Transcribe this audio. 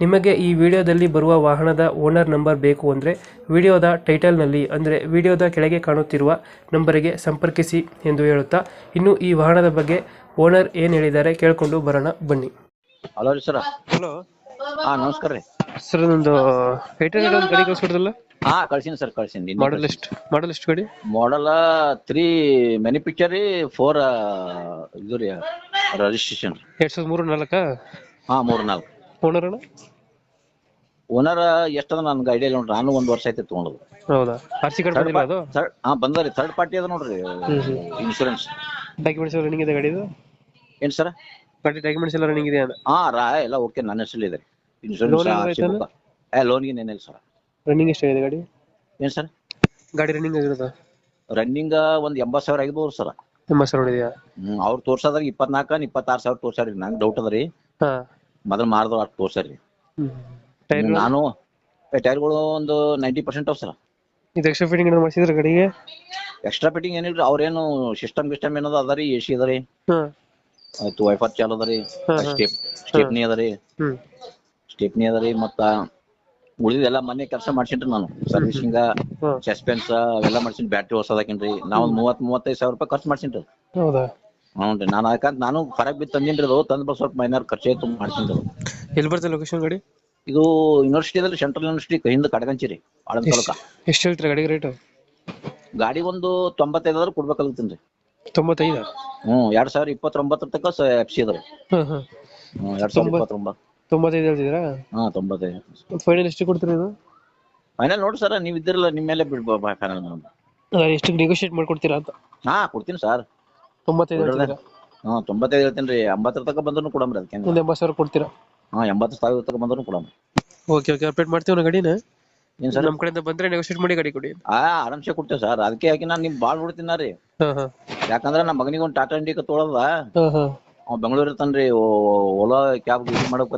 ನಿಮಗೆ ಈ ವಿಡಿಯೋದಲ್ಲಿ ಬರುವ ವಾಹನದ ಓನರ್ ನಂಬರ್ ಬೇಕು ಅಂದರೆ ವಿಡಿಯೋದ ಟೈಟಲ್ನಲ್ಲಿ ಅಂದರೆ ವಿಡಿಯೋದ ಕೆಳಗೆ ಕಾಣುತ್ತಿರುವ ನಂಬರಿಗೆ ಸಂಪರ್ಕಿಸಿ ಎಂದು ಹೇಳುತ್ತಾ ಇನ್ನು ಈ ವಾಹನದ ಬಗ್ಗೆ ಓನರ್ ಏನು ಹೇಳಿದ್ದಾರೆ ಕೇಳಿಕೊಂಡು ಬರೋಣ ಬನ್ನಿ. ಹಲೋ ರೀ ಸರ. ಹಲೋ. ಹಾ ನಮಸ್ಕಾರ ರೀ. ಸರ್ ನಂದು ಟೈಟಲ್ ಒಂದು ಗಾಡಿ ಕಳಿಸ್ಕೊಡ್ರಲ್ಲ ಹಾ ಕಳ್ಸೀನಿ ಸರ್ ಕಳ್ಸೀನಿ. ಮಾಡಲ್ ಎಷ್ಟು? ಮಾಡಲ್ ಎಷ್ಟು ಗಾಡಿ? ಮಾಡಲ್ ತ್ರೀ ಮೆನಿ ಪಿಕ್ಚರ್ ರೀ ಫೋರ್ ಇದು ರೀ ರಿಜಿಸ್ಟ್ರೇಷನ್ ಎರಡು ಸಾವಿರದ ಮೂರು ನಾಲ್ಕಾ? ಹಾ ಮೂರ್ ನಾಲ್ಕು. ಓನರ್ ಅಣ್ಣ ಓನರ್ ಎಷ್ಟದ ನನ್ಗೆ ಐಡಿಯಾ ಇಲ್ಲ ನೋಡ್ರಿ. ನಾನು ಒಂದ್ ವರ್ಷ ಐತಿ ತಗೊಂಡದು ಹೌದಾ? ಆರ್ ಸಿ ಕಾರ್ಡ್ ಬಂದಿಲ್ಲ ಅದು? ಹಾ ಬಂದ ರೀ. ಥರ್ಡ್ ಪಾರ್ಟಿ ಅದ ನೋಡ್ರಿ. ಇನ್ಶೂರೆನ್ಸ್ ಡಾಕ್ಯುಮೆಂಟ್ಸ್ ಎಲ್ಲ ರನ್ನಿಂಗ್ ಇದೆ ಗಾಡಿದು? ಏನ್ ಸರ್ ಗಾಡಿ ಡಾಕ್ಯುಮೆಂಟ್ಸ್ ಎಲ್ಲ ರನ್ನಿಂಗ್ ಇದೆ ಅಂತ ಹಾ ರಾ ಎಲ್ಲ ಓಕೆ ನನ್ನ ಹೆಸರಲ್ಲಿ ಇದೆ. ಇನ್ಶೂರೆನ್ಸ್ Loan ಏನಾದ್ರು ಐತೇನು? ಏ ಲೋನ್ ಗೀನ್ ಏನಿಲ್ಲ ಸರ್ ರನ್ನಿಂಗ್ ಎಷ್ಟಾಗಿದೆ ಗಾಡಿ? ಏನ್ ಸರ್ ಗಾಡಿ ರನ್ನಿಂಗ್ ಆಗಿರೋದು ರನ್ನಿಂಗ್ ಒಂದ್ ಎಂಬತ್ ಸಾವಿರ ಆಗಿರ್ಬೋದು ಸರ್ ಎಂಬತ್ತು ಸಾವಿರ ಇದೆಯಾ ಹ್ಮ್ ಅವ್ರು ತೋರ್ಸದ್ರ ಇಪ್ಪತ್ನಾಲ್ಕ ಇಪ್ಪತ್ತಾರು ಸಾವಿರ ತೋರ್ಸಾರಿ ನಂಗೆ ಡೌಟ್ ಅದ ರೀ. ಹಾಂ. ಮೊದಲು ಮಾರ್ದವ್ ಅಷ್ಟು ತೋರ್ಸಾರಿ ಟೈರ್ ನಾನು ಟೈರ್ಗಳು ಒಂದು ನೈಂಟಿ ಪರ್ಸೆಂಟ್ ಅವ ಸರ್. ಇದು ಎಕ್ಸ್ಟ್ರಾ ಫಿಟ್ಟಿಂಗ್ ಏನಾದ್ರು ಮಾಡಿಸಿದ್ರೆ ಗಾಡಿಗೆ? ಎಕ್ಸ್ಟ್ರಾ ಫಿಟ್ಟಿಂಗ್ ಏನಿಲ್ರಿ ಅವ್ರೇನು ಸಿಸ್ಟಮ್ ಗಿಸ್ಟಮ್ ಏನದ ಅದ ರೀ ಎ ಸಿ ಅದ ರೀ. ಆಯ್ತು ವೈಫರ್ ಚಾಲು ಅದ ರೀ. ಸ್ಟೆಪ್ ಸ್ಟೆಪ್ನಿ ಅದ ರೀ. ಸ್ಟೆಪ್ನಿ ಅದ ರೀ ಮತ್ತ ಉಳಿದೆಲ್ಲ ಮನೆ ಕೆಲಸ ಮಾಡ್ಸಿನ್ರಿ ನಾನು. ಸರ್ವಿಸಿಂಗ ಚಸ್ಪೆನ್ಸ್ ಸಸ್ಪೆನ್ಸ್ ಅವೆಲ್ಲ ಮಾಡ್ಸಿನ್ ಬ್ಯಾಟ್ರಿ ಹೊಸದಾಕಿನ್ರಿ. ನಾವ್ ಮೂವತ್ತ್ ಮೂವತ್ ಮೂವತ್ತೈದು ಸಾವಿರ ರೂಪಾಯಿ ಖರ್ಚು ಮಾಡ್ಸಿನ್ರಿ. ಹೌದಾ? ಹ್ಞೂ ರೀ ನಾನು ಅದಕ್ಕಂತ ನಾನು ಫರಕ್ ಬಿತ್ತು ತಂದಿನ್ರಿ ಅದು ತಂದ್ ಬಸ್ ಸ್ವಲ್ಪ ಮೈನರ್ ಖರ್ಚು ಆಯ್ತು ಮಾಡ್ತೀನಿ ಅದು. ಎಲ್ಲಿ ಬರ್ತದೆ ಲೊಕೇಶನ್ ಗಾಡಿ? ಇದು ಯೂನಿವರ್ಸಿಟಿ ಅದಲ್ಲಿ ಸೆಂಟ್ರಲ್ ಯೂನಿವರ್ಸಿಟಿ ಹಿಂದೆ ಕಡಗಂಚಿ ರೀ ಆಳದ ತಾಲೂಕ. ಎಷ್ಟು ಹೇಳ್ತೀರಿ ಗಾಡಿಗೆ ರೇಟು ಗಾಡಿ ಒಂದು ತೊಂಬತ್ತೈದು ಆದ್ರೂ ಕೊಡ್ಬೇಕಾಗತ್ತೀನಿ ತೊಂಬತ್ತೈದು? ಹ್ಮ್ ಎರಡ್ ಸಾವಿರ ಇಪ್ಪತ್ತೊಂಬತ್ತರ ತನಕ ಎಫ್ ಸಿ ಅದ ರೀ ಹಾಂ ಹಾಂ. ಹ್ಮ್ ಎರಡ್ ಸಾವಿರ ತೊಂಬತ್- ಇಪ್ಪತ್ತೊಂಬತ್ತು. ತೊಂಬತ್ತೈದು ಹೇಳ್ತಿದ್ದೀರಾ? ಹಾ ತೊಂಬತ್ತೈದು. ಫೈನಲ್ ಎಷ್ಟು ಕೊಡ್ತೀರಾ ಇದು? ಫೈನಲ್ ನೋಡಿ ಸರ್ ನೀವು ಇದ್ದಿರಲ್ಲ ನಿಮ್ಮ ಮೇಲೆ ಬಿಡ್ಬೋ ಫೈನಲ್ ನಾನು ಅಲ್ಲ, ಎಷ್ಟು ನೆಗೋಷಿಯೇಟ್ ಮಾಡ್ಕೊಡ್ತೀರಾ ಅಂತ? ಹಾ ಕೊಡ್ತೀನಿ ಸರ್ ತೊಂಬತ್ತೈದು. ಹೇಳ್ತಿದ್ದೀರಾ ಹಾ ತೊಂಬತ್ತೈದು ಹೇಳ್ತೀನಿ ರೀ. ಎಂಬತ್ತರ ತನಕ ಬಂದ್ರು ಕೊಡಮ್ರಿ ಅದಕ್ಕೆ ಒಂದು ಎಂಬತ್ತು ಸಾವಿರ ಕೊಡ್ತೀರಾ? ಹಾ ಎಂಬತ್ತು ಸಾವಿರ ತನಕ ಬಂದ್ರು ಕೊಡಮ್ರಿ ಓಕೆ ಓಕೆ. ಅಪ್ಡೇಟ್ ಮಾಡ್ತೀವಿ ಗಾಡಿನ? ಏನ್ ಸರ್? ನಮ್ಮ ಕಡೆಯಿಂದ ಬಂದ್ರೆ ನೆಗೋಷಿಯೇಟ್ ಮಾಡಿ ಗಾಡಿ ಕೊಡಿ. ಆ ಆರಾಮ್ಸೆ ಕೊಡ್ತೇವೆ ಸರ್. ಅದಕ್ಕೆ ಯಾಕೆ ನಾನು ನಿಮ್ ಬಾಳ್ ನೋಡ್ತೀನಿ ರೀ ಹಾಂ ಹಾಂ. ಯಾಕಂದ್ರ ನಮ್ಮ ಮಗನಿಗೆ ಒಂದು ಟಾಟಾ ಇಂಡಿಕ ತೊಗೊಳದ ಹಾಂ ಹಾಂ. ಅವ್ ಬೆಂಗಳೂರು ಇರ್ತಾನ್ರಿ. ಓಲಾ ಕ್ಯಾಬ್ ಇದು ಮಾಡಕ್